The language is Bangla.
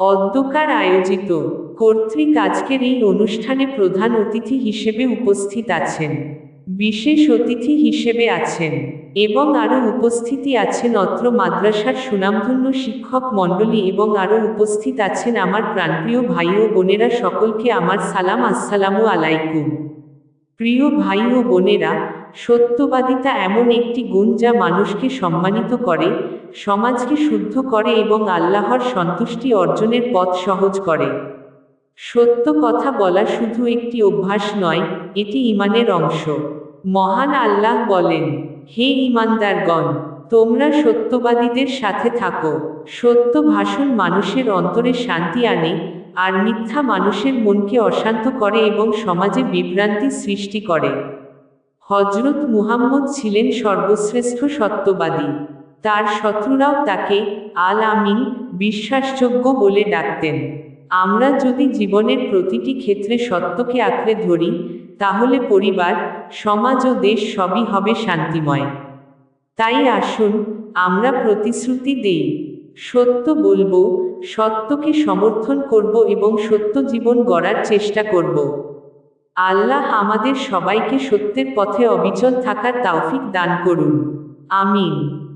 অদ্যকার আয়োজিত কর্তৃক আজকের এই অনুষ্ঠানে প্রধান অতিথি হিসেবে উপস্থিত আছেন। বিশেষ অতিথি হিসেবে আছেন এবং আরও উপস্থিতি আছেন অত্র মাদ্রাসার সুনামধন্য শিক্ষক মণ্ডলী এবং আরও উপস্থিত আছেন আমার প্রাণপ্রিয় ভাই ও বোনেরা সকলকে আমার সালাম আসসালামু আলাইকুম। প্রিয় ভাই ও বোনেরা, সত্যবাদিতা এমন একটি গুণ যা মানুষকে সম্মানিত করে সমাজকে শুদ্ধ করে এবং আল্লাহর সন্তুষ্টি অর্জনের পথ সহজ করে। সত্য কথা বলা শুধু একটি অভ্যাস নয়, এটি ইমানের অংশ। মহান আল্লাহ বলেন, হে ইমানদারগণ, তোমরা সত্যবাদীদের সাথে থাকো। সত্য ভাষণ মানুষের অন্তরে শান্তি আনে আর মিথ্যা মানুষের মনকে অশান্ত করে এবং সমাজে বিভ্রান্তি সৃষ্টি করে। হজরত মুহাম্মদ ছিলেন সর্বশ্রেষ্ঠ সত্যবাদী। তার শত্রুরাও তাকে আল আমিন বিশ্বাসযোগ্য বলে ডাকতেন। আমরা যদি জীবনের প্রতিটি ক্ষেত্রে সত্যকে আঁকড়ে ধরি, তাহলে পরিবার, সমাজ ও দেশ সবই হবে শান্তিময়। তাই আসুন, আমরা প্রতিশ্রুতি দেই, সত্য বলব, সত্যকে সমর্থন করব এবং সত্য জীবন গড়ার চেষ্টা করব। আল্লাহ আমাদের সবাইকে সত্যের পথে অবিচল থাকার তাওফিক দান করুন। আমিন।